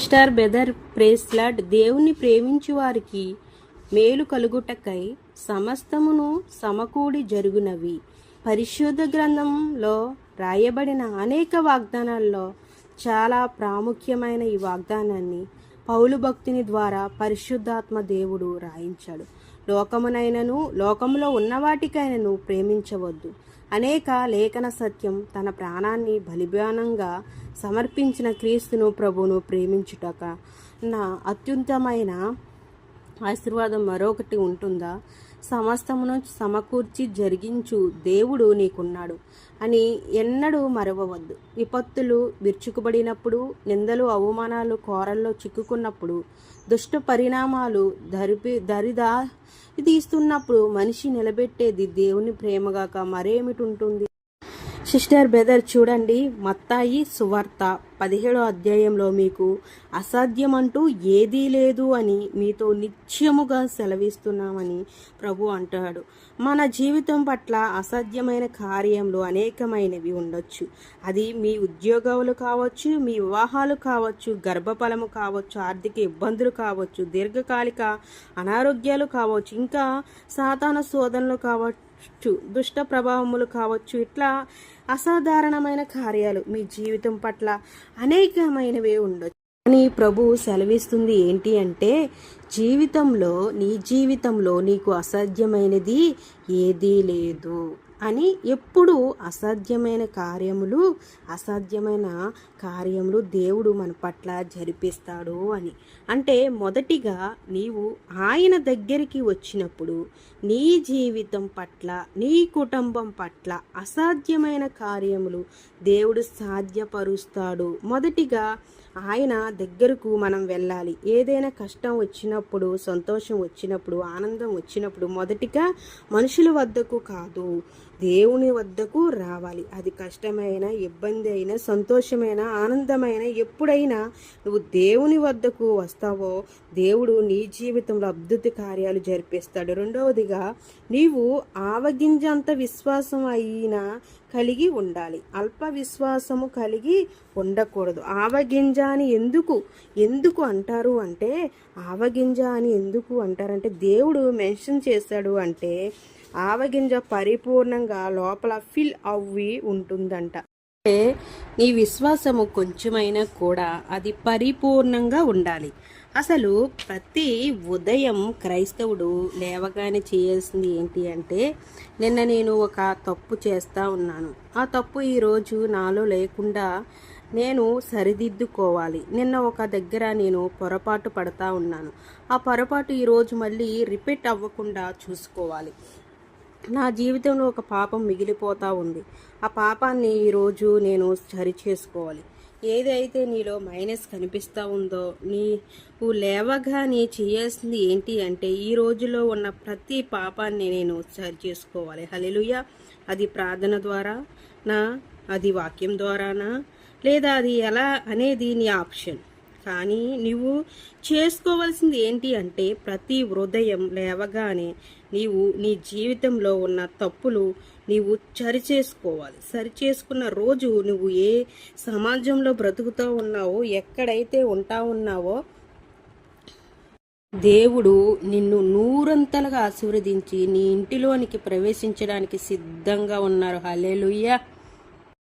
Mister బెదర్ ప్రేస్లడ్ దేవుని ప్రేమించు వారికి మేలు కలుగుటకై సమస్తమును సమకూడి జరుగునవి. పరిశుద్ధ గ్రంథంలో రాయబడిన అనేక వాగ్దానాల్లో చాలా ప్రాముఖ్యమైన ఈ వాగ్దానాన్ని పౌలు భక్తుని ద్వారా పరిశుద్ధాత్మ దేవుడు రాయించాడు. లోకమునైనను లోకములో ఉన్నవాటికైనను ప్రేమించవద్దు. అనేక లేఖన సత్యం తన ప్రాణాన్ని బలిబానంగా సమర్పించిన క్రీస్తును ప్రభును ప్రేమించుటక. నా అత్యుత్తమైన ఆశీర్వాదం మరొకటి ఉంటుందా? సమస్తమును సమకూర్చి జరిగించు దేవుడు నీకున్నాడు అని ఎన్నడూ మరవవద్దు. విపత్తులు విరుచుకుబడినప్పుడు నిందలు అవమానాలు కోరల్లో చిక్కుకున్నప్పుడు దుష్ట పరిణామాలు దరిపి దరిదా తీస్తున్నప్పుడు మనిషి నిలబెట్టేది దేవుని ప్రేమగాక మరేమిటి ఉంటుంది? సిస్టర్ బ్రదర్ చూడండి మత్తాయి సువార్త పదిహేడో అధ్యాయంలో మీకు అసాధ్యమంటూ ఏదీ లేదు అని మీతో నిత్యముగా సెలవిస్తున్నామని ప్రభు అంటాడు. మన జీవితం పట్ల అసాధ్యమైన కార్యంలో అనేకమైనవి ఉండొచ్చు. అది మీ ఉద్యోగాలు కావచ్చు మీ వివాహాలు కావచ్చు గర్భఫలము కావచ్చు ఆర్థిక ఇబ్బందులు కావచ్చు దీర్ఘకాలిక అనారోగ్యాలు కావచ్చు ఇంకా సాధారణ శోధనలు కావచ్చు దుష్ట ప్రభావములు కావచ్చు. ఇట్లా అసాధారణమైన కార్యాలు మీ జీవితం పట్ల అనేకమైనవి ఉండొచ్చు. కానీ ప్రభు సెలవిస్తుంది ఏంటి అంటే జీవితంలో నీ జీవితంలో నీకు అసాధ్యమైనది ఏదీ లేదు. అని ఎప్పుడు అసాధ్యమైన కార్యములు అసాధ్యమైన కార్యములు దేవుడు మన పట్ల జరిపిస్తాడు అని. అంటే మొదటిగా నీవు ఆయన దగ్గరికి వచ్చినప్పుడు నీ జీవితం పట్ల నీ కుటుంబం పట్ల అసాధ్యమైన కార్యములు దేవుడు సాధ్యపరుస్తాడు. మొదటిగా ఆయన దగ్గరకు మనం వెళ్ళాలి. ఏదైనా కష్టం వచ్చినప్పుడు సంతోషం వచ్చినప్పుడు ఆనందం వచ్చినప్పుడు మొదటిగా మనుషుల వద్దకు కాదు. దేవుని వద్దకు రావాలి. అది కష్టమైన ఇబ్బంది అయినా సంతోషమైన ఆనందమైన ఎప్పుడైనా నువ్వు దేవుని వద్దకు వస్తావో దేవుడు నీ జీవితంలో అద్భుత కార్యాలు జరిపిస్తాడు. రెండవదిగా నీవు ఆవగింజంత విశ్వాసం అయినా కలిగి ఉండాలి. అల్ప విశ్వాసము కలిగి ఉండకూడదు. ఆవగింజ అని ఎందుకు ఎందుకు అంటారు అంటే ఆవగింజ అని ఎందుకు అంటారంటే దేవుడు మెన్షన్ చేశాడు అంటే ఆవగింజ పరిపూర్ణంగా లోపల ఫిల్ అవ్వి ఉంటుందంట. అంటే నీ విశ్వాసము కొంచెమైనా కూడా అది పరిపూర్ణంగా ఉండాలి. అసలు ప్రతి ఉదయం క్రైస్తవుడు లేవగానే చేయాల్సింది ఏంటి అంటే నిన్న నేను ఒక తప్పు చేస్తూ ఉన్నాను. ఆ తప్పు ఈరోజు నాలో లేకుండా నేను సరిదిద్దుకోవాలి. నిన్న ఒక దగ్గర నేను పొరపాటు పడతా ఉన్నాను. ఆ పొరపాటు ఈరోజు మళ్ళీ రిపీట్ అవ్వకుండా చూసుకోవాలి. నా జీవితంలో ఒక పాపం మిగిలిపోతూ ఉంది. ఆ పాపాన్ని ఈరోజు నేను సరి చేసుకోవాలి ఏదైతే నీలో మైనస్ కనిపిస్తూ ఉందో నీవు లేవగానే చేయాల్సింది ఏంటి అంటే ఈ రోజులో ఉన్న ప్రతి పాపాన్ని నేను సరి చేసుకోవాలి హలెలుయ అది ప్రార్థన ద్వారా నా అది వాక్యం ద్వారానా? లేదా అది ఎలా అనేది నీ ఆప్షన్. కానీ నువ్వు చేసుకోవాల్సింది ఏంటి అంటే ప్రతి హృదయం లేవగానే నీవు నీ జీవితంలో ఉన్న తప్పులు నీవు సరిచేసుకోవాలి. సరిచేసుకున్న రోజు నువ్వు ఏ సమాజంలో బ్రతుకుతూ ఉన్నావో ఎక్కడైతే ఉంటా ఉన్నావో దేవుడు నిన్ను నూరంతలుగా ఆశీర్వదించి నీ ఇంటిలోనికి ప్రవేశించడానికి సిద్ధంగా ఉన్నారు. హలేలుయ్య